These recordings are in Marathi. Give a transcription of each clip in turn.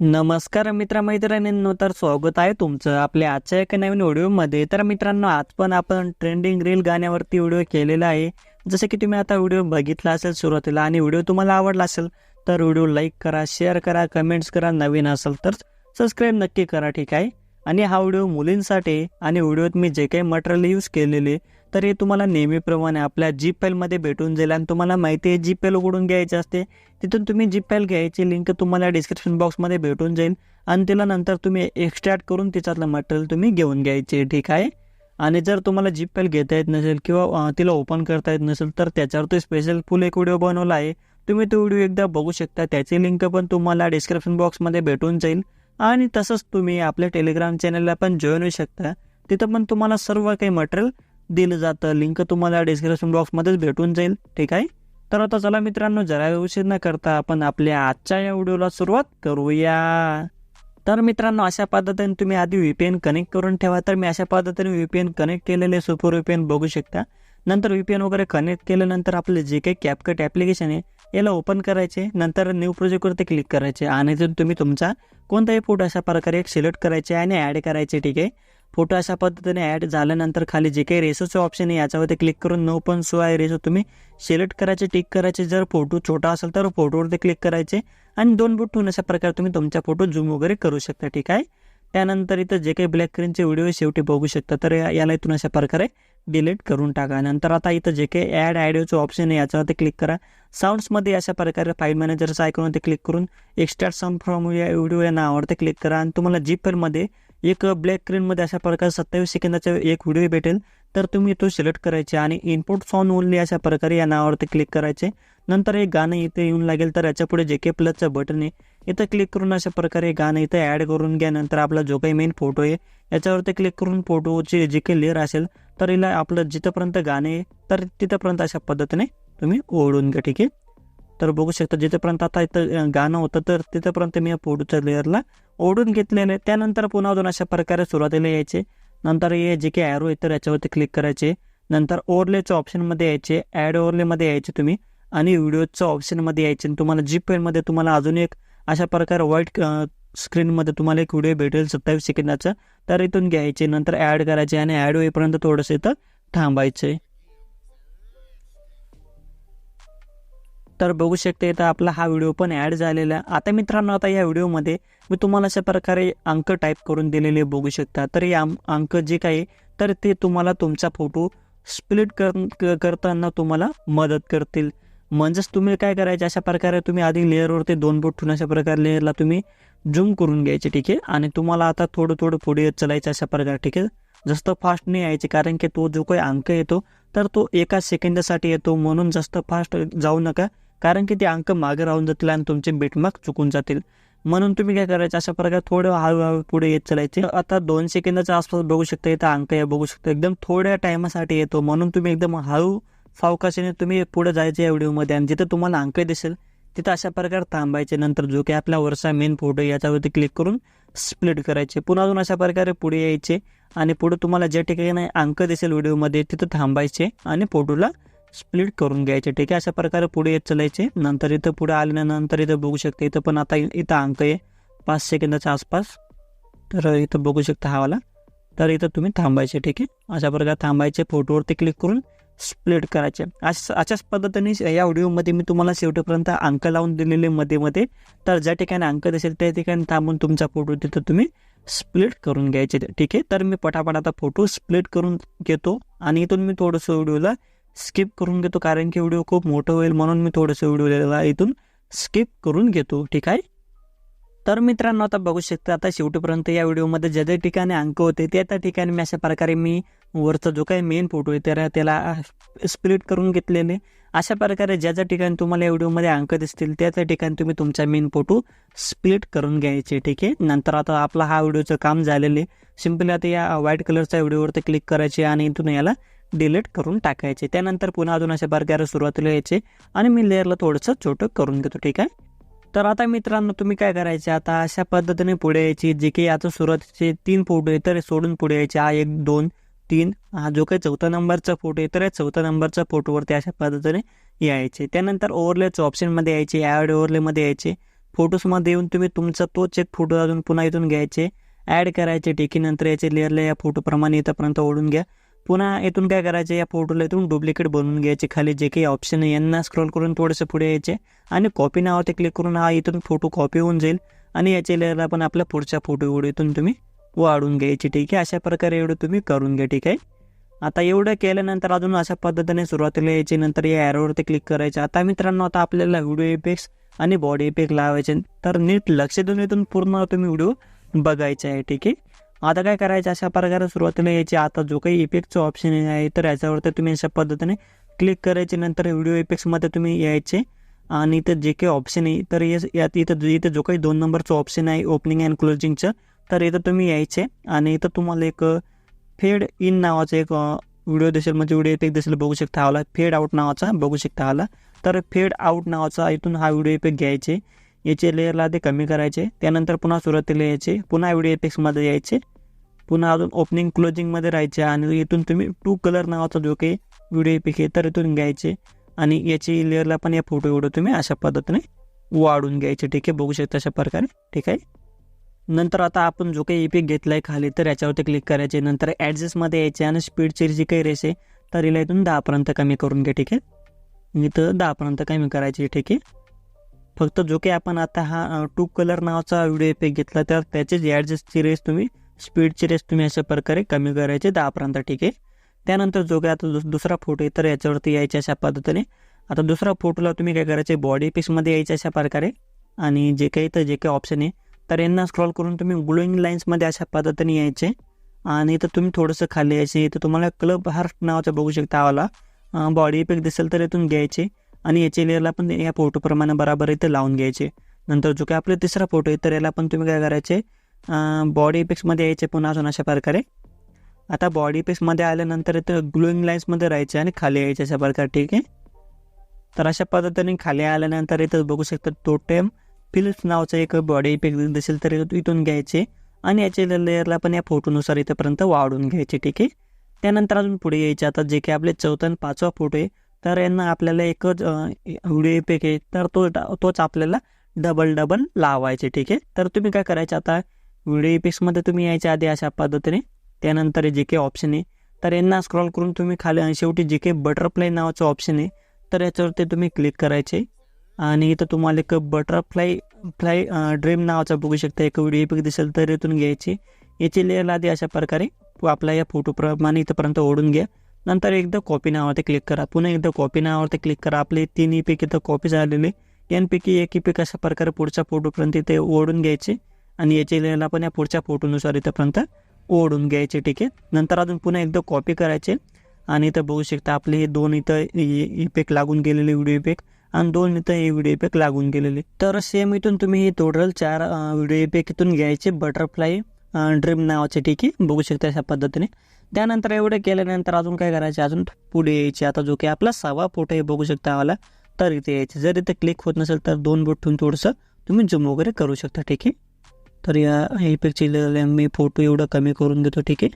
नमस्कार मित्रमैत्रिणींनो तर स्वागत आहे तुमचं आपल्या आजच्या एका नवीन व्हिडिओमध्ये. तर मित्रांनो आज पण आपण ट्रेंडिंग रील गाण्यावरती व्हिडिओ केलेला आहे. जसं की तुम्ही आता व्हिडिओ बघितला असेल सुरुवातीला आणि व्हिडिओ तुम्हाला आवडला असेल तर व्हिडिओ लाईक करा शेअर करा कमेंट्स करा नवीन असेल तर सबस्क्राईब नक्की करा ठीक आहे? आणि हा व्हिडिओ मुलींसाठी आणि व्हिडिओत मी जे काही मटेरियल यूज केलेले तर हे तुम्हाला नेहमीप्रमाणे आपल्या जी फाईलमध्ये भेटून जाईल आणि तुम्हाला माहिती आहे जी फाईल उघडून घ्यायची असते तिथून तुम्ही जी फाईल घ्यायची लिंक तुम्हाला डिस्क्रिप्शन बॉक्समध्ये भेटून जाईल आणि तिला नंतर तुम्ही एक्स्ट्रॅक्ट करून तिच्यातलं मटेरियल तुम्ही घेऊन घ्यायचे ठीक आहे? आणि जर तुम्हाला जी फाईल घेता येत नसेल किंवा तिला ओपन करता येत नसेल तर त्याच्यावर तो स्पेशल फुल एक व्हिडिओ बनवला आहे. तुम्ही तो व्हिडिओ एकदा बघू शकता त्याची लिंक पण तुम्हाला डिस्क्रिप्शन बॉक्समध्ये भेटून जाईल. आणि तसंच तुम्ही आपल्या टेलिग्राम चॅनलला पण जॉईन होऊ शकता. तिथं पण तुम्हाला सर्व काही मटेरियल दिलं जातं. लिंक तुम्हाला डिस्क्रिप्शन बॉक्समध्येच भेटून जाईल. ठीक आहे? तर आता चला मित्रांनो जरा उशीर न करता आपण आपल्या आजच्या या व्हिडिओला सुरुवात करूया. तर मित्रांनो अशा पद्धतीने तुम्ही आधी व्ही पी एन कनेक्ट करून ठेवा. तर मी अशा पद्धतीने व्हीपीएन पी एन कनेक्ट केलेले सुपर व्हीपीएन पी एन बघू शकता. नंतर व्हीपीएन पी एन वगैरे कनेक्ट केल्यानंतर आपले जे काही कॅपकट ॲप्लिकेशन आहे याला ओपन करायचे. नंतर न्यू प्रोजेक्टवरती क्लिक करायचे. आणि तुम्ही तुमचा कोणताही फोटो अशा प्रकारे एक सिलेक्ट करायचे आणि ॲड करायचे. ठीक आहे? फोटो अशा पद्धतीने ॲड झाल्यानंतर खाली जे काही रेसोचं ऑप्शन आहे याच्यावरती क्लिक करून नो पण सो आहे रेसो तुम्ही सिलेक्ट करायचे टिक करायचे. जर फोटो छोटा असेल तर फोटोवरती क्लिक करायचे. आणि दोन बोट ठेवून अशा प्रकारे तुम्ही तुमचा फोटो झूम वगैरे करू शकता ठीक आहे? त्यानंतर इथं जे काही ब्लॅक स्क्रीनचे व्हिडिओ शेवटी बघू शकता. तर याला इथून अशा प्रकारे डिलीट करून टाका. नंतर आता इथं जे काही ॲड ॲडिओचं ऑप्शन आहे याच्यावरती क्लिक करा. साऊंड्समध्ये अशा प्रकारे फाईल मॅनेजरचं आयकॉनवरती क्लिक करून एक्स्ट्रा साऊंड फ्रॉम या व्हिडिओ या नावावरती क्लिक करा. आणि तुम्हाला जी फाईलमध्ये एक ब्लॅक स्क्रीनमध्ये अशा प्रकारे सत्तावीस सेकंदाचा एक व्हिडिओ भेटेल. तर तुम्ही तो सिलेक्ट करायचे आणि इनपुट साऊंड ओनली अशा प्रकारे या नावावरती क्लिक करायचे. नंतर एक गाणं इथे येऊन लागेल तर याच्यापुढे जे के प्लसचं बटन आहे. इथं क्लिक करून अशा प्रकारे गाणं इथं ॲड करून घ्या. नंतर आपला जो काही मेन फोटो आहे याच्यावरती क्लिक करून फोटोचे जे काही लेअर असेल तर हिला आपलं जिथंपर्यंत गाणे आहे तर तिथंपर्यंत अशा पद्धतीने तुम्ही ओढून घ्या ठीक आहे? तर बघू शकता जिथंपर्यंत आता इथं गाणं होतं तर तिथंपर्यंत मी या फोटोच्या लेअरला ओढून घेतलेले त्यानंतर पुन्हा अजून अशा प्रकारे सुरुवातीला यायचे. नंतर हे जे काही ॲरो येतं तर याच्यावरती क्लिक करायचे. नंतर ओरलेच्या ऑप्शनमध्ये यायचे. ॲड ओरलेमध्ये यायचे तुम्ही. आणि व्हिडिओच्या ऑप्शनमध्ये यायचे. आणि तुम्हाला जी पेनमध्ये तुम्हाला अजून एक अशा प्रकारे व्हाईट स्क्रीनमध्ये तुम्हाला एक व्हिडिओ भेटेल सत्तावीस सेकंदाचा तर इथून घ्यायचे. नंतर ॲड करायचे आणि ॲड होईपर्यंत थोडंसं इथं थांबायचे. तर बघू शकते इथं आपला हा व्हिडिओ पण ॲड झालेला. आहे. आता मित्रांनो आता या व्हिडिओमध्ये मी तुम्हाला अशा प्रकारे अंक टाईप करून दिलेले बघू शकता. तर हे अंक जे काही तर ते तुम्हाला तुमचा फोटो स्प्लिट कर क- करताना तुम्हाला मदत करतील. म्हणजेच तुम्ही काय करायचे अशा प्रकारे तुम्ही आधी लेअरवरती दोन बोट ठेवून अशा प्रकारे लेअरला तुम्ही झूम करून घ्यायचे ठीक आहे? आणि तुम्हाला आता थोडं थोडं पुढे चलायचं अशा प्रकारे ठीक आहे? जास्त फास्ट नाही यायचे कारण की तो जो काही अंक येतो तर तो एका सेकंदासाठी येतो. म्हणून जास्त फास्ट जाऊ नका. कारण की ते अंक मागे राहून जातील आणि तुमचे बेटमार्क चुकून जातील. म्हणून तुम्ही काय करायचं अशा प्रकारे थोडं हळूहळू पुढे येत चालायचे. आता दोन सेकंदाच्या आसपास बघू शकता इथं अंक या बघू शकता. एकदम थोड्या टायमासाठी येतो. म्हणून तुम्ही एकदम हळू सावकाशीने तुम्ही पुढे जायचे या व्हिडिओमध्ये. आणि जिथं तुम्हाला अंक दिसेल तिथं अशा प्रकारे थांबायचे. नंतर जो काही आपला वरचा मेन फोटो याच्यावरती क्लिक करून स्प्लिट करायचे. पुन्हा अजून अशा प्रकारे पुढे यायचे. आणि पुढे तुम्हाला ज्या ठिकाणी अंक दिसेल व्हिडिओमध्ये तिथं थांबायचे आणि फोटोला स्प्लिट करून घ्यायचे. ठीक आहे? अशा प्रकारे पुढे येत चलायचे. नंतर इथं पुढे आल्यानंतर इथं बघू शकता इथं पण आता इथं अंक आहे. पाच सेकंदाच्या आसपास. तर इथं बघू शकता हा वाला. तर इथं तुम्ही थांबायचे ठीक आहे? अशा प्रकारे थांबायचे फोटोवरती क्लिक करून स्प्लिट करायचे. अशा अशाच पद्धतीने या व्हिडिओमध्ये मी तुम्हाला शेवटपर्यंत अंक लावून दिलेले मध्ये मध्ये. तर ज्या ठिकाणी अंक दिसेल त्या ठिकाणी थांबून तुमचा फोटो तिथं तुम्ही स्प्लिट करून घ्यायचे ठीक आहे? तर मी पटापट आता फोटो स्प्लिट करून घेतो. आणि इथून मी थोडंसं व्हिडिओला स्किप करून घेतो कारण की व्हिडिओ खूप मोठं होईल म्हणून मी थोडंसं व्हिडिओला इथून. स्किप करून घेतो ठीक आहे? तर मित्रांनो आता बघू शकता आता शेवटीपर्यंत या व्हिडिओमध्ये ज्या ज्या ठिकाणी अंक होते त्या त्या ठिकाणी मी अशा प्रकारे मी वरचा जो काही मेन फोटो आहे तर त्याला स्प्लिट करून घेतलेले. अशा प्रकारे ज्या ज्या ठिकाणी तुम्हाला या व्हिडिओमध्ये अंक दिसतील त्या त्या ठिकाणी तुम्ही तुमचा मेन फोटो स्प्लिट करून घ्यायचे ठीक आहे? नंतर आता आपला हा व्हिडिओचं काम झालेले सिम्पली आता या व्हाईट कलरच्या व्हिडिओवरती क्लिक करायचे आणि इथून याला डिलीट करून टाकायचे. त्यानंतर पुन्हा अजून अशा प्रकारे सुरुवातीला यायचे आणि मी लेअरला थोडंसं छोटं करून घेतो ठीक आहे? तर आता मित्रांनो तुम्ही काय करायचे? आता अशा पद्धतीने पुढे यायची. जे काही आता सुरुवातीचे तीन फोटो आहे तर सोडून पुढे यायचे. हा एक दोन तीन हा जो काही चौथा नंबरचा फोटो आहे तर या चौथा नंबरच्या फोटोवरती अशा पद्धतीने यायचे. त्यानंतर ओव्हरलेचं ऑप्शनमध्ये यायचे ॲड ओव्हरलेमध्ये यायचे. फोटोजमध्ये येऊन तुम्ही तुमचा तोच एक फोटो अजून पुन्हा इथून घ्यायचे. ॲड करायचे टेकीनंतर याचे लेअरला या फोटोप्रमाणे इथंपर्यंत ओढून घ्या. पुन्हा इथून काय करायचे? या फोटोला इथून डुप्लिकेट बनवून घ्यायचे. खाली जे काही ऑप्शन आहे यांना स्क्रोल करून थोडंसं पुढे यायचे. आणि कॉपी नावावर क्लिक करून हा इथून फोटो कॉपी होऊन जाईल. आणि याच्या लेअरला पण आपल्या पुढच्या फोटो इथून तुम्ही वाढून घ्यायची ठीक आहे? अशा प्रकारे एवढं तुम्ही करून घ्या ठीक आहे? आता एवढं केल्यानंतर अजून अशा पद्धतीने सुरुवातीला यायची. नंतर या ॲरोवरती क्लिक करायचे. आता मित्रांनो आता आपल्याला व्हिडिओ इफेक्ट्स आणि बॉडी इफेक्ट लावायचे. तर नीट लक्ष देऊन इथून पूर्ण तुम्ही व्हिडिओ बघायचा आहे ठीक आहे? आता काय करायचं? अशा प्रकारे सुरुवातीला यायचे. आता जो काही इफेक्टचं ऑप्शन आहे तर याच्यावरती तुम्ही अशा पद्धतीने क्लिक करायचे. नंतर व्हिडिओ इफेक्ट्समध्ये तुम्ही यायचे. आणि इथं जे काही ऑप्शन आहे तर यात इथं इथं जो काही दोन नंबरचं ऑप्शन आहे ओपनिंग अँड क्लोजिंगचं तर इथं तुम्ही यायचे. आणि इथं तुम्हाला एक फेड इन नावाचं एक व्हिडिओ दिसेल. म्हणजे व्हिडिओ इफेक्ट दिसेल बघू शकता आला. फेड आउट नावाचा बघू शकता आला. तर फेड आउट नावाचा इथून हा व्हिडिओ इफेक्ट घ्यायचे. याचे लेअरला ते कमी करायचे. त्यानंतर पुन्हा सुरुवातीला यायचे. पुन्हा व्हिडिओ इफेक्ट्समध्ये यायचे. पुन्हा अजून ओपनिंग क्लोजिंगमध्ये राहायचे आणि इथून तुम्ही टू कलर नावाचा जो काही व्हिडिओ पिक आहे तर इथून घ्यायचे. आणि याची लेअरला पण या फोटो एवढं तुम्ही अशा पद्धतीने वाढून घ्यायचे. ठीक आहे? बघू शकता अशा प्रकारे. ठीक आहे? नंतर आता आपण जो काही इपिक घेतला आहे खाली तर याच्यावरती क्लिक करायचे. नंतर ॲडजस्टमध्ये यायचे आणि स्पीडची जी काही रेस आहे तर हिला इथून दहापर्यंत कमी करून घ्या. ठीक आहे? इथं दहापर्यंत कमी करायची. ठीक आहे? फक्त जो काही आपण आता हा टू कलर नावाचा व्हिडिओ इफेक्ट घेतला तर त्याचीच ॲडजस्टची रेस तुम्ही स्पीडची रेस तुम्ही अशा प्रकारे कमी करायचे दहापर्यंत ठीक आहे. त्यानंतर जो काय आता दुसरा फोटो आहे तर याच्यावरती यायचे अशा पद्धतीने. आता दुसरा फोटोला तुम्ही काय करायचे बॉडी पीसमध्ये यायचे अशा प्रकारे. आणि जे काही तर जे काही ऑप्शन आहे तर यांना स्क्रॉल करून तुम्ही ग्लोईंग लाईन्समध्ये अशा पद्धतीने यायचे. आणि इथं तुम्ही थोडंसं खाली यायचे. इथं तुम्हाला क्लब हार्ट नावाचा बघू शकता आवाला. बॉडी इफेक्ट दिसेल तर इथून घ्यायचे. आणि याचे लेअरला पण या फोटोप्रमाणे बराबर इथे लावून घ्यायचे. नंतर जो काही आपला तिसरा फोटो आहे तर याला पण तुम्ही काय करायचे बॉडी इफेक्ट्समध्ये यायचे पुन्हा अजून अशा प्रकारे. आता बॉडी इफेक्ट्समध्ये आल्यानंतर इथं ग्लोईंग लाईन्समध्ये राहायचे आणि खाली यायचे अशा प्रकारे ठीक आहे? तर अशा पद्धतीने खाली आल्यानंतर इथं बघू शकता टोटेम फिल्स नावाचा एक बॉडी इफेक्ट दिसेल तर इथून घ्यायचे आणि याच्या लेअरला पण या फोटोनुसार इथंपर्यंत वाढून घ्यायचे ठीक आहे? त्यानंतर अजून पुढे यायचे. आता जे काही आपले चौथा आणि पाचवा फोटो आहे तर यांना आपल्याला एकच व्हिडिओ इफेक्ट आहे तर तो तोच आपल्याला डबल डबल लावायचे ठीक आहे? तर तुम्ही काय करायचे आता व्हिडिओ इफेक्ट्समध्ये तुम्ही यायच्या आधी अशा पद्धतीने त्यानंतर जे काही ऑप्शन आहे तर यांना स्क्रॉल करून तुम्ही खाली शेवटी जे काही बटरफ्लाय नावाचं ऑप्शन आहे तर याच्यावरती तुम्ही क्लिक करायचे. आणि इथं तुम्हाला एक बटरफ्लाय फ्लाय ड्रीम नावाचा बघू शकता. एक व्हिडिओ इफेक्ट दिसेल तर इथून घ्यायची. याची लेअर आधी अशा प्रकारे आपला या फोटोप्रमाणे इथंपर्यंत ओढून घ्या. नंतर एकदा कॉपी नावावरती क्लिक करा. पुन्हा एकदा कॉपी नावावरती क्लिक करा. आपले तीन इपिक इथं कॉपी झालेले. यांपैकी एक इपिक अशा प्रकारे पुढच्या फोटोपर्यंत इथे ओढून घ्यायचे. आणि याचे लेअरला पण या पुढच्या फोटोनुसार इथंपर्यंत ओढून घ्यायचे ठीक आहे. नंतर अजून पुन्हा एकदा कॉपी करायचे. आणि इथं बघू शकता आपले हे दोन इथं इफेक्ट लागून गेलेले व्हिडिओ इफेक्ट आणि दोन इथं हे व्हिडिओ इफेक्ट लागून गेलेले. तर सेम इथून तुम्ही हे टोटल चार व्हिडिओ इफेक्ट इथून घ्यायचे. बटरफ्लाय ड्रीम नावाचे ठीक आहे. बघू शकता अशा पद्धतीने. त्यानंतर एवढे केल्यानंतर अजून काय करायचे? अजून पुढे यायचे. आता जो की आपला सहावा फोटो आहे बघू शकता आम्हाला. तर इथे यायचे. जर इथे क्लिक होत नसेल तर दोन बोट ठेवून थोडंसं तुम्ही जुम वगैरे करू शकता ठीक आहे. तर या इफेक्टची मी फोटो एवढं कमी करून देतो ठीक आहे?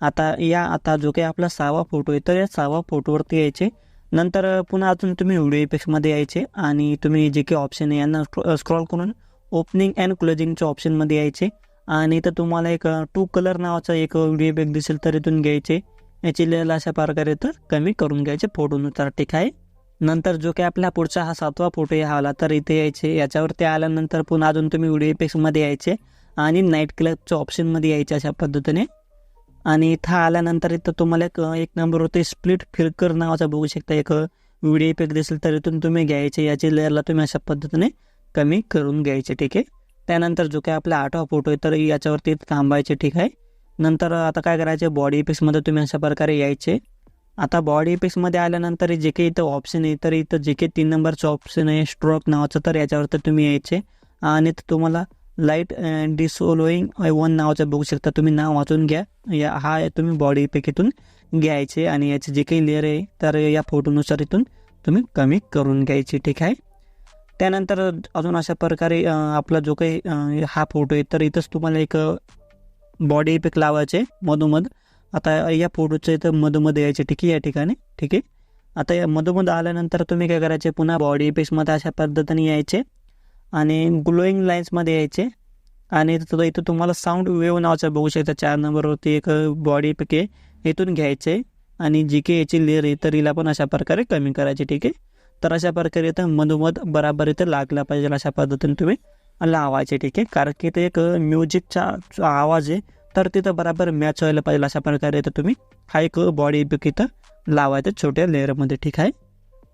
आता या आता जो काही आपला सहावा फोटो आहे तर या सहावा फोटोवरती यायचे. नंतर पुन्हा अजून तुम्ही व्हिडिओ इफेक्ट्समध्ये यायचे आणि तुम्ही जे काही ऑप्शन आहे यांना स्क्रॉल करून ओपनिंग अँड क्लोजिंगच्या ऑप्शनमध्ये यायचे. आणि इथं तुम्हाला एक टू कलर नावाचा एक व्हिडिओ इफेक्ट दिसेल तर इथून घ्यायचे. याची लेअर अशा प्रकारे तर कमी करून घ्यायचे फोटोनुसार ठीक आहे? नंतर जो काही आपला पुढचा हा सातवा फोटो आहे आला तर इथे यायचे. याच्यावरती आल्यानंतर पुन्हा अजून तुम्ही व्हिडिओ इफेक्ट्समध्ये यायचे आणि नाईट क्लबच्या ऑप्शनमध्ये यायचे अशा पद्धतीने. आणि इथं आल्यानंतर इथं तुम्हाला एक एक नंबर होते स्प्लिट फिरकर नावाचा बघू शकता. एक व्हिडिओ इफेक्ट दिसेल तर इथून तुम्ही घ्यायचे याची लेअरला तुम्ही अशा पद्धतीने कमी करून घ्यायचे ठीक आहे? त्यानंतर जो काही आपला आठवा फोटो आहे तर याच्यावरती थांबायचे ठीक आहे? नंतर आता काय करायचे बॉडी इफेक्ट्समध्ये तुम्ही अशा प्रकारे यायचे. आता बॉडी इफेक्ट्समध्ये आल्यानंतर जे काही इथं ऑप्शन आहे तर इथं जे काही तीन नंबरचं ऑप्शन आहे स्ट्रोक नावाचं तर याच्यावरती तुम्ही यायचे. आणि तुम्हाला लाइट डिसोलोईंग वन नावाचं बघू शकता. तुम्ही नाव वाचून घ्या. या हा तुम्ही बॉडी इफेक्ट इथून घ्यायचे. आणि याचे जे काही लेअर आहे तर या फोटोनुसार इथून तुम्ही कमी करून घ्यायची. ठीक आहे? त्यानंतर अजून अशा प्रकारे आपला जो काही हा फोटो आहे तर इथंच तुम्हाला एक बॉडी इफेक्ट लावायचे. मधोमध. आता या फोटोचं इथं मधोमध यायचे ठीक आहे या ठिकाणी? ठीक आहे? आता या मधोमध आल्यानंतर तुम्ही काय करायचे? पुन्हा बॉडी पेसमध्ये अशा पद्धतीने यायचे आणि ग्लोईंग लाईन्समध्ये यायचे. आणि तिथं इथं तुम्हाला साऊंड वेव नावाचं बघू शकता. चार नंबरवरती एक बॉडी पिके इथून घ्यायचे. आणि जी के याची लेअर आहे तर हिला पण अशा प्रकारे कमी करायची ठीक आहे? तर अशा प्रकारे इथं मधोमध बराबर इथं लागला पाहिजे अशा पद्धतीने तुम्ही लावायचे ठीक आहे? कारण की ते एक म्युझिकचा आवाज आहे. तर तिथं बराबर मॅच व्हायला पाहिजे अशा प्रकारे तर तुम्ही हा एक बॉडी पिक इथं लावायचं छोट्या लेअरमध्ये ठीक आहे?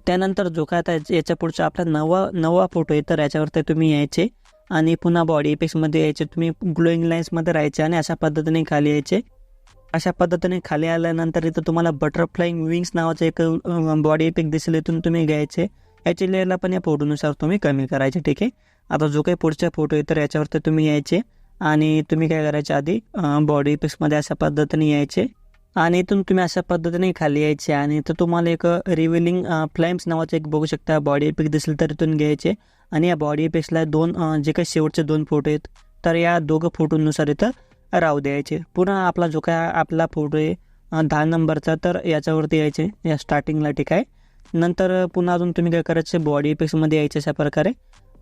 त्यानंतर जो काय आता याच्या पुढचा आपला नवा नवा फोटो आहे तर याच्यावरती तुम्ही यायचे आणि पुन्हा बॉडी इफेक्ट्समध्ये यायचे तुम्ही ग्लोईंग लाईन्समध्ये राहायचे आणि अशा पद्धतीने खाली यायचे. अशा पद्धतीने खाली आल्यानंतर इथं तुम्हाला बटरफ्लाईंग विंग्स नावाचं एक बॉडी इफेक्ट दिसेल इथून तुम्ही घ्यायचे. याची लेअरला पण या फोटोनुसार तुम्ही कमी करायचे ठीक आहे? आता जो काही पुढचा फोटो आहे तर याच्यावरती तुम्ही यायचे. आणि तुम्ही काय करायचे आधी बॉडी पिक्समध्ये अशा पद्धतीने यायचे आणि इथून तुम्ही अशा पद्धतीने खाली यायचे आणि इथं तुम्हाला एक रिव्हिलिंग फ्लेम्स नावाचं एक बघू शकता. बॉडी पिक दिसेल तर इथून घ्यायचे आणि या बॉडी पिक्सला दोन जे काही शेवटचे दोन फोटो आहेत तर या दोघं फोटोनुसार इथं राहू द्यायचे. पुन्हा आपला जो काय आपला फोटो आहे दहा नंबरचा तर याच्यावरती यायचे. या स्टार्टिंगला ठीक आहे. नंतर पुन्हा अजून तुम्ही काय करायचे? बॉडी पिक्समध्ये यायचे अशा प्रकारे.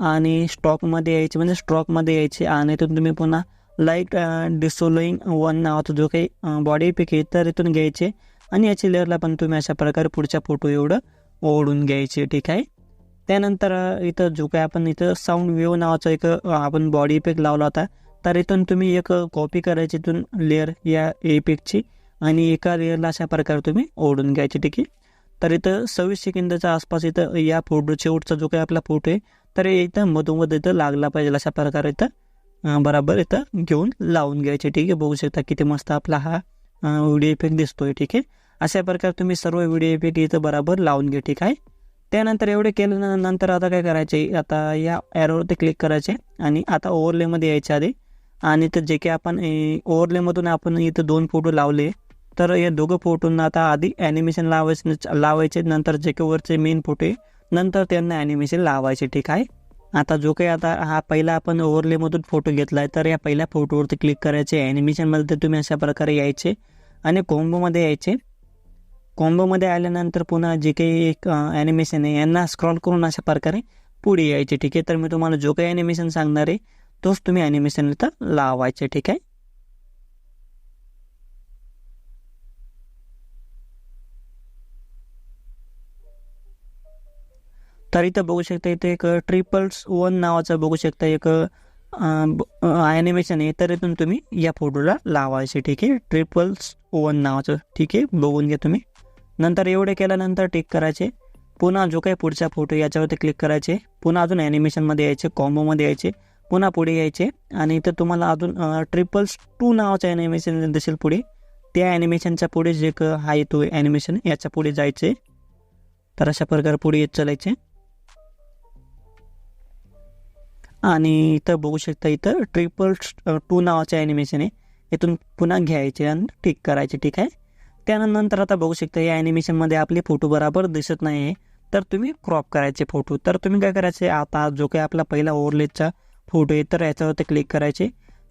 आणि स्टॉकमध्ये यायचे म्हणजे स्टॉकमध्ये यायचे. आणि इथून तुम्ही पुन्हा लाइट डिसोलोईंग वन नावाचा जो काही बॉडी पिक आहे तर इथून घ्यायचे. आणि याची लेअरला पण तुम्ही अशा प्रकारे पुढच्या फोटो एवढं ओढून घ्यायचे ठीक आहे? त्यानंतर इथं जो काही आपण इथं साऊंड वेव नावाचा एक आपण बॉडी इफेक्ट लावला होता. तर इथून तुम्ही एक कॉपी करायची इथून लेअर या इफेक्टची आणि एका लेअरला अशा प्रकारे तुम्ही ओढून घ्यायचे ठीक आहे? तर इथं सव्वीस सेकंदाच्या आसपास इथं या फोटो शेवटचा जो काही आपला फोटो आहे तर इथं मधोमध इथं लागला पाहिजे अशा प्रकारे इथं. बराबर इथं घेऊन लावून घ्यायचे ठीक आहे? बघू शकता किती मस्त आपला हा व्हिडिओ इफेक्ट दिसतोय ठीक आहे? अशा प्रकारे तुम्ही सर्व व्हिडिओ इफेक्ट इथं बराबर लावून घ्या ठीक आहे? त्यानंतर एवढे केल्यानंतर आता काय करायचे? आता या ॲरोवरती क्लिक करायचे आणि आता ओव्हरलेमध्ये यायचे आधी. आणि तर जे काही आपण ओव्हरलेमधून आपण इथं दोन फोटो लावले. तर या दोघं फोटोंना आता आधी ॲनिमेशन लावायचे लावायचे नंतर जे काही वरचे मेन फोटो आहे नंतर त्यांना ॲनिमेशन लावायचे ठीक आहे? आता जो काही आता हा पहिला आपण ओव्हरलेमधून फोटो घेतला आहे तर या पहिल्या फोटोवरती क्लिक करायचे. ॲनिमेशनमध्ये तर तुम्ही अशा प्रकारे यायचे आणि कोम्बोमध्ये यायचे. कॉम्बोमध्ये आल्यानंतर पुन्हा जे काही एक ॲनिमेशन आहे यांना स्क्रॉल करून अशा प्रकारे पुढे यायचे ठीक आहे? तर मी तुम्हाला जो काही ॲनिमेशन सांगणार आहे तोच तुम्ही ॲनिमेशन इथं लावायचे ठीक आहे? तर इथं बघू शकता इथं एक ट्रिपल्स वन नावाचं बघू शकता एक ॲनिमेशन आहे. तर इथून तुम्ही या फोटोला लावायचे ठीक आहे? ट्रिपल्स वन नावाचं ठीक आहे? बघून घ्या तुम्ही. नंतर एवढे केल्यानंतर टिक करायचे. पुन्हा जो काही पुढचा फोटो याच्यावरती क्लिक करायचे. पुन्हा अजून ॲनिमेशनमध्ये यायचे कॉम्बोमध्ये यायचे. पुन्हा पुढे यायचे. आणि इथं तुम्हाला अजून ट्रिपल्स टू नावाचं ॲनिमेशन दिसेल पुढे. त्या ॲनिमेशनच्या पुढे जे क हा तो ॲनिमेशन याच्यापुढे जायचे. तर अशा प्रकारे पुढे येत चालायचे. आणि इथं बघू शकता इथं ट्रिपल टू नावाचं ॲनिमेशन आहे. इथून पुन्हा घ्यायचे आणि ठीक करायचे ठीक आहे? त्यानंतर आता बघू शकता या ॲनिमेशनमध्ये आपले फोटो बराबर दिसत नाही आहे तर तुम्ही क्रॉप करायचे फोटो तर तुम्ही काय करायचे? आता जो काही आपला पहिला ओव्हरलेजचा फोटो आहे तर याच्यावरती क्लिक करायचे.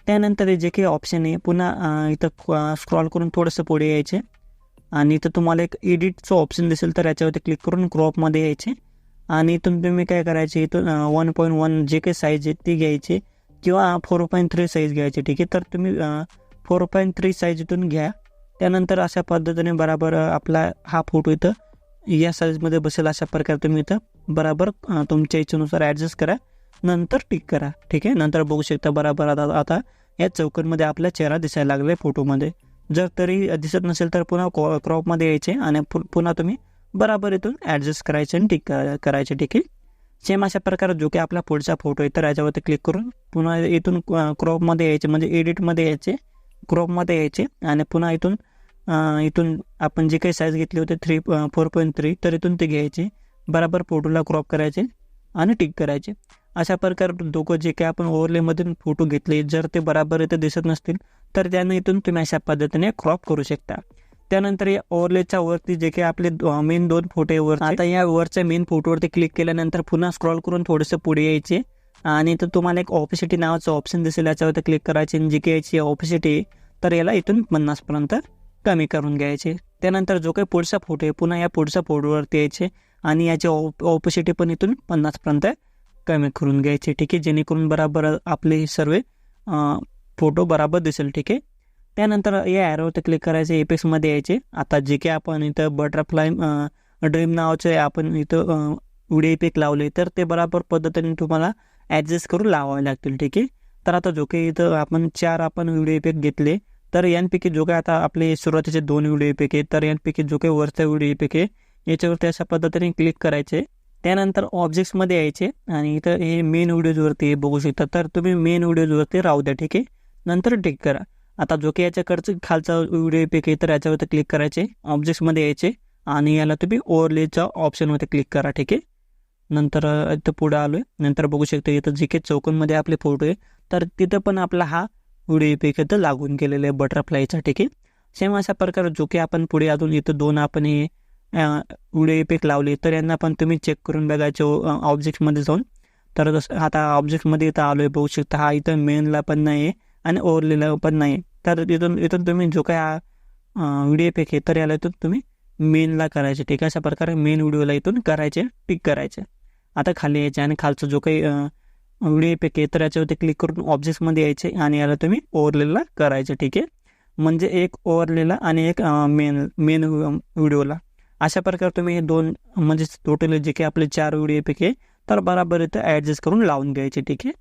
त्यानंतर जे काही ऑप्शन आहे पुन्हा इथं स्क्रॉल करून थोडंसं पुढे यायचे. आणि इथं तुम्हाला एक एडिटचं ऑप्शन दिसेल तर याच्यावरती क्लिक करून क्रॉपमध्ये यायचे. आणि इथून तुम्ही काय करायचे इथून वन पॉईंट वन जे काही साईज आहे ती घ्यायची किंवा फोर पॉईंट थ्री साईज घ्यायची ठीक आहे? तर तुम्ही फोर पॉईंट थ्री साईज इथून घ्या. त्यानंतर अशा पद्धतीने बराबर आपला हा फोटो इथं या साईजमध्ये बसेल अशा प्रकारे तुम्ही इथं बराबर तुमच्या इच्छेनुसार ॲडजस्ट करा. नंतर टिक करा ठीक आहे? नंतर बघू शकता बराबर आता आता या चौकटमध्ये आपला चेहरा दिसायला लागला आहे फोटोमध्ये जर तरी दिसत नसेल तर पुन्हा क्रॉपमध्ये यायचे आणि पुन्हा तुम्ही बराबर इथून ॲडजस्ट करायचे आणि टिक करायचे ठीक आहे. सेम अशा प्रकारे जो काही आपला पुढचा फोटो आहे तर याच्यावरती क्लिक करून पुन्हा इथून क्रॉपमध्ये यायचे म्हणजे एडिटमध्ये यायचे क्रॉपमध्ये यायचे आणि पुन्हा इथून इथून आपण जे काही साईज घेतली होती थ्री फोर पॉईंट थ्री तर इथून ते घ्यायचे. बराबर फोटोला क्रॉप करायचे आणि टिक करायचे. अशा प्रकारे दोघं जे काही आपण ओव्हरलेमधून फोटो घेतले जर ते बराबर इथे दिसत नसतील तर त्यांना इथून तुम्ही अशा पद्धतीने क्रॉप करू शकता. त्यानंतर या ओव्हरलेच्या वरती जे काही आपले मेन दोन फोटो वर आता या वरच्या मेन फोटोवरती क्लिक केल्यानंतर पुन्हा स्क्रॉल करून थोडंसं पुढे यायचे. आणि तर तुम्हाला एक ऑफिसिटी नावाचं ऑप्शन दिसेल याच्यावरती क्लिक करायचे. आणि जी काही याची ऑफिसिटी तर याला इथून पन्नासपर्यंत कमी करून घ्यायचे. त्यानंतर जो काही पुढचा फोटो आहे पुन्हा या पुढच्या फोटोवरती यायचे. आणि याची ऑपोसिटी पण इथून पन्नासपर्यंत कमी करून घ्यायचे. ठीक आहे? जेणेकरून बराबर आपले सर्व फोटो बराबर दिसेल. ठीक आहे? त्यानंतर या ॲरोवरती क्लिक करायचे एपेक्समध्ये यायचे. आता जे काही आपण इथं बटरफ्लाय ड्रीम नावाचे आपण इथं व्हिडिओ इफेक्ट लावले तर ते बराबर पद्धतीने तुम्हाला ॲडजस्ट करून लावावे लागतील ठीक आहे? तर आता जो काही इथं आपण चार आपण व्हिडिओ इफेक्ट घेतले तर यांपैकी जो काही आता आपले सुरुवातीचे दोन व्हिडिओ इफेक्ट आहे तर यांपैकी जो काही वरचा व्हिडिओ इफेक्ट आहे याच्यावरती अशा पद्धतीने क्लिक करायचे. त्यानंतर ऑब्जेक्ट्समध्ये यायचे आणि इथं हे मेन व्हिडिओजवरती बघू शकता. तर तुम्ही मेन व्हिडिओजवरती राहू द्या ठीक आहे? नंतर टिक करा. आता जो की याच्याकडचं खालचा व्हिडिओ इफेक्ट आहे तर याच्यावरती क्लिक करायचे ऑब्जेक्टमध्ये यायचे आणि याला तुम्ही ओव्हरलेच्या ऑप्शनवरती क्लिक करा ठीक आहे? नंतर इथं पुढं आलो आहे नंतर बघू शकता इथं जे काही चौकोनमध्ये आपले फोटो आहे तर तिथं पण आपला हा व्हिडिओ पिक इथं लागून गेलेला आहे बटरफ्लायचा ठीक आहे? सेम अशा प्रकारे जो की आपण पुढे अजून इथं दोन आपण हे व्हिडिओ इफेक्ट लावले तर यांना पण तुम्ही चेक करून बघायचे ऑब्जेक्टमध्ये जाऊन. तर जसं आता ऑब्जेक्टमध्ये इथं आलो आहे बघू शकता हा इथं मेनला पण नाही आहे. आणि ओरलेलं पण नाही तर इथून इथून तुम्ही जो काय व्हिडिओ फेक आहे तर याला इथून तुम्ही मेनला करायचे. ठीक आहे अशा प्रकारे मेन व्हिडिओला इथून करायचे टिक करायचे. आता खाली यायचे आणि खालचं जो काही व्हिडिओ फेक आहे तर याच्यावरती क्लिक करून ऑब्जेक्टमध्ये यायचे आणि याला तुम्ही ओवरलेला करायचे. ठीक आहे? म्हणजे एक ओवरलेला आणि एक मेन मेन व्हिडिओला अशा प्रकारे तुम्ही हे दोन म्हणजे टोटल जे काही आपले चार व्हिडिओ फेक आहे तर बराबर इथं ॲडजस्ट करून लावून घ्यायचे. ठीक आहे?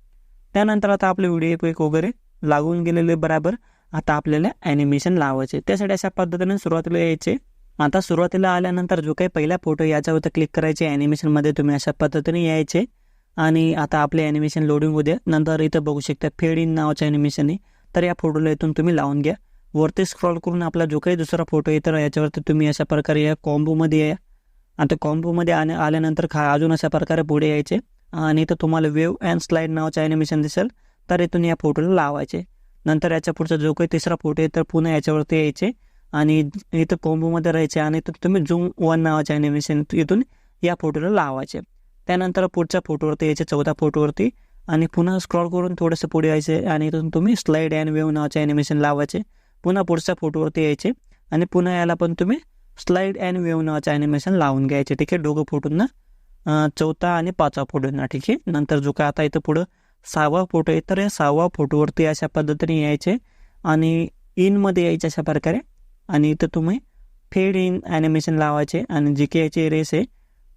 त्यानंतर आता आपले व्हिडिओ इफेक्ट वगैरे लागून गेलेले बराबर. आता आपल्याला ॲनिमेशन लावायचे. त्यासाठी अशा पद्धतीने सुरुवातीला यायचे. आता सुरुवातीला आल्यानंतर जो काही पहिला फोटो याच्यावरती क्लिक करायचे. ॲनिमेशनमध्ये तुम्ही अशा पद्धतीने यायचे. आणि आता आपले ॲनिमेशन लोडिंग होऊ द्या. नंतर इथं बघू शकता फेड इन नावाचं ॲनिमेशन आहे. तर या फोटोला इथून तुम्ही लावून घ्या. वरती स्क्रॉल करून आपला जो काही दुसरा फोटो आहे तर याच्यावरती तुम्ही अशा प्रकारे या कॉम्बोमध्ये या. आता कॉम्बोमध्ये आल्या आल्यानंतर खा अजून अशा प्रकारे पुढे यायचे. आणि इथं तुम्हाला वेव अँड स्लाईड नावाचं ॲनिमेशन दिसेल. तर इथून या फोटोला लावायचे. नंतर याच्या पुढचा जो काही तिसरा फोटो आहे तर पुन्हा याच्यावरती यायचे. आणि इथं कोंबोमध्ये राहायचे आणि तुम्ही झूम वन नावाच्या ॲनिमेशन इथून या फोटोला लावायचे. त्यानंतर पुढच्या फोटोवरती यायचे चौथा फोटोवरती. आणि पुन्हा स्क्रॉल करून थोडंसं पुढे यायचे आणि इथून तुम्ही स्लाईड अँड वेव नावाचे ॲनिमेशन लावायचे. पुन्हा पुढच्या फोटोवरती यायचे. आणि पुन्हा याला पण तुम्ही स्लाईड अँड वेव नावाचं ॲनिमेशन लावून घ्यायचे. ठीक आहे? दोघं फोटोंना चौथा आणि पाचवा फोटोंना ठीक आहे? नंतर जो काय आता इथं पुढं सहावा फोटो आहे. तर या सहावा फोटोवरती अशा पद्धतीने यायचे आणि इनमध्ये यायचे अशा प्रकारे. आणि इथं तुम्ही फेड इन ॲनिमेशन लावायचे आणि जे काही याचे रेस आहे.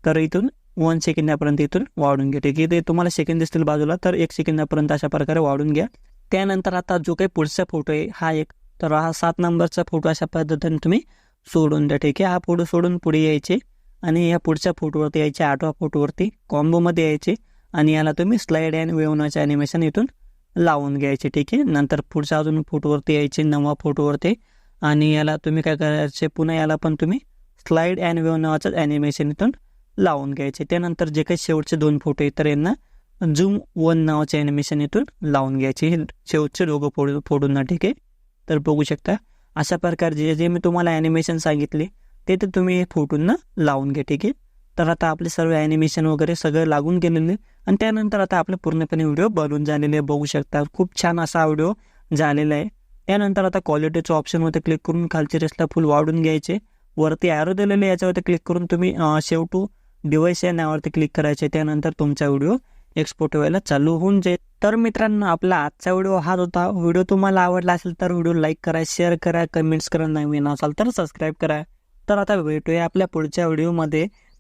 तर इथून वन सेकंदापर्यंत इथून वाढून घ्या ठीक आहे ते तुम्हाला सेकंद दिसतील बाजूला तर एक सेकंदापर्यंत अशा प्रकारे वाढून घ्या. त्यानंतर आता जो काही पुढचा फोटो आहे हा एक तर हा सात नंबरचा फोटो अशा पद्धतीने तुम्ही सोडून द्या. ठीक आहे हा फोटो सोडून पुढे यायचे. आणि या पुढच्या फोटोवरती यायचे आठवा फोटोवरती कॉम्बोमध्ये यायचे. आणि याला तुम्ही स्लाईड अँड वेवनाचे ॲनिमेशन इथून लावून घ्यायचे ठीक आहे? नंतर पुढच्या अजून फोटोवरती यायचे नवा फोटोवरती आणि याला तुम्ही काय करायचे पुन्हा याला पण तुम्ही स्लाईड अँड वेव नावाचं ॲनिमेशन इथून लावून घ्यायचे. त्यानंतर जे काही शेवटचे दोन फोटो आहेत तर यांना झूम वन नावाचे ॲनिमेशन इथून लावून घ्यायचे. हे शेवटचे दोघं फोडू फोटोंना ठीक आहे? तर बघू शकता अशा प्रकारचे जे जे मी तुम्हाला ॲनिमेशन सांगितले ते तर तुम्ही हे फोटोंना लावून घ्या ठीक आहे? तर आता आपले सर्व ॲनिमेशन वगैरे सगळं लागून गेलेले. आणि त्यानंतर आता आपले पूर्णपणे व्हिडिओ बनून झालेले बघू शकता. खूप छान असा व्हिडिओ झालेला आहे. त्यानंतर आता क्वालिटीचं ऑप्शनवरती क्लिक करून खालचे रेसला फुल वाढून घ्यायचे. वरती ॲरो दिलेले याच्यावरती क्लिक करून तुम्ही शेव टू या नावावरती क्लिक करायचे. त्यानंतर तुमचा व्हिडिओ एक्सपोर्ट व्हायला चालू होऊन जाईल. तर मित्रांनो आपला आजचा व्हिडिओ हाच होता. व्हिडिओ तुम्हाला आवडला असेल तर व्हिडिओ लाईक करा शेअर करा कमेंट्स करा. नवीन असाल तर सबस्क्राईब करा. तर आता भेटूया आपल्या पुढच्या व्हिडिओमध्ये